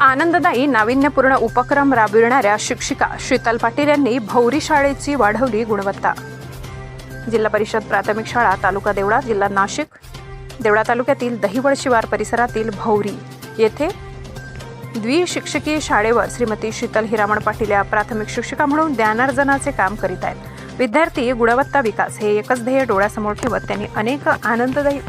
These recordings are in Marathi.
आनंददायी नाविन्यपूर्ण उपक्रम राबविणाऱ्या शिक्षिका शीतल पाटील यांनी भौरी शाळेची वाढवली गुणवत्ता. जिल्हा परिषद प्राथमिक शाळा तालुका देवळा जिल्हा नाशिक देवळा तालुक्यातील दहिवळ शिवार परिसरातील भौरी. येथे द्विशिक्षकीय शाळेवर श्रीमती शीतल हिरामण पाटील या प्राथमिक शिक्षिका म्हणून ज्ञानार्जनाचे काम करीत आहेत. विद्यार्थी गुणवत्ता विकास हे एकच ध्येय डोळ्यासमोर ठेवत त्यांनी अनेक आनंददायी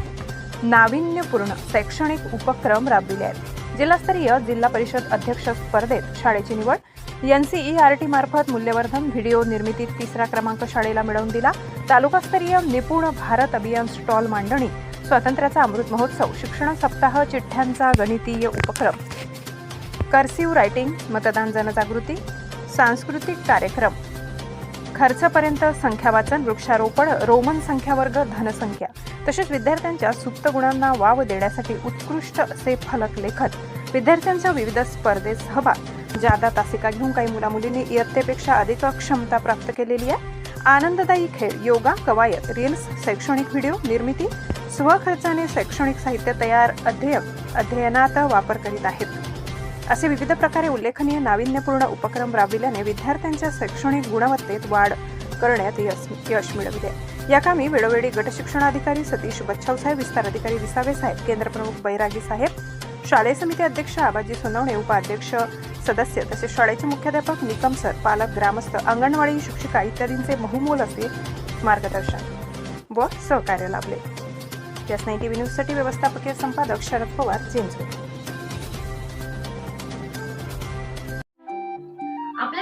नाविन्यपूर्ण शैक्षणिक उपक्रम राबविले आहेत. जिल्हास्तरीय जिल्हा परिषद अध्यक्ष स्पर्धेत शाळेची निवड. N C E R T मार्फत मूल्यवर्धन व्हिडिओ निर्मितीत तिसरा क्रमांक शाळेला मिळवून दिला. तालुकास्तरीय निपुण भारत अभियान स्टॉल मांडणी. स्वातंत्र्याचा अमृत महोत्सव शिक्षण सप्ताह चिठ्ठ्यांचा गणितीय उपक्रम. कर्सिव्ह रायटिंग मतदान जनजागृती सांस्कृतिक कार्यक्रम. खर्चपर्यंत संख्यावाचन वृक्षारोपण रोमन संख्यावर्ग धनसंख्या. तसेच विद्यार्थ्यांच्या सुप्त गुणांना वाव देण्यासाठी उत्कृष्ट असे फलक लेखन. विद्यार्थ्यांच्या विविध स्पर्धेत सहभाग. जादा तासिका घेऊन काही मुलामुलींनी इयत्तेपेक्षा अधिक क्षमता प्राप्त केलेली आहे. आनंददायी खेळ योगा कवायत रील्स शैक्षणिक व्हिडिओ निर्मिती स्वखर्चाने शैक्षणिक साहित्य तयार अध्ययन अध्ययनात वापर करीत आहेत. असे विविध प्रकारे उल्लेखनीय नाविन्यपूर्ण उपक्रम राबविल्याने विद्यार्थ्यांच्या शैक्षणिक गुणवत्तेत वाढ करण्यात यश यश मिळविले. या कामी वेळोवेळी गट शिक्षणाधिकारी सतीश बच्छाव साहेब विस्तार अधिकारी विसावे साहेब केंद्रप्रमुख बैरागी साहेब शालेय समिती अध्यक्ष आबाजी सोनवणे उपाध्यक्ष सदस्य तसेच शाळेचे मुख्याध्यापक निकम सर पालक ग्रामस्थ अंगणवाडी शिक्षिका इत्यादींचे बहुमोल असे मार्गदर्शन व सहकार्य लाभले. यस नाईन टीव्ही न्यूजसाठी व्यवस्थापकीय संपादक शरद पवार चिंचवड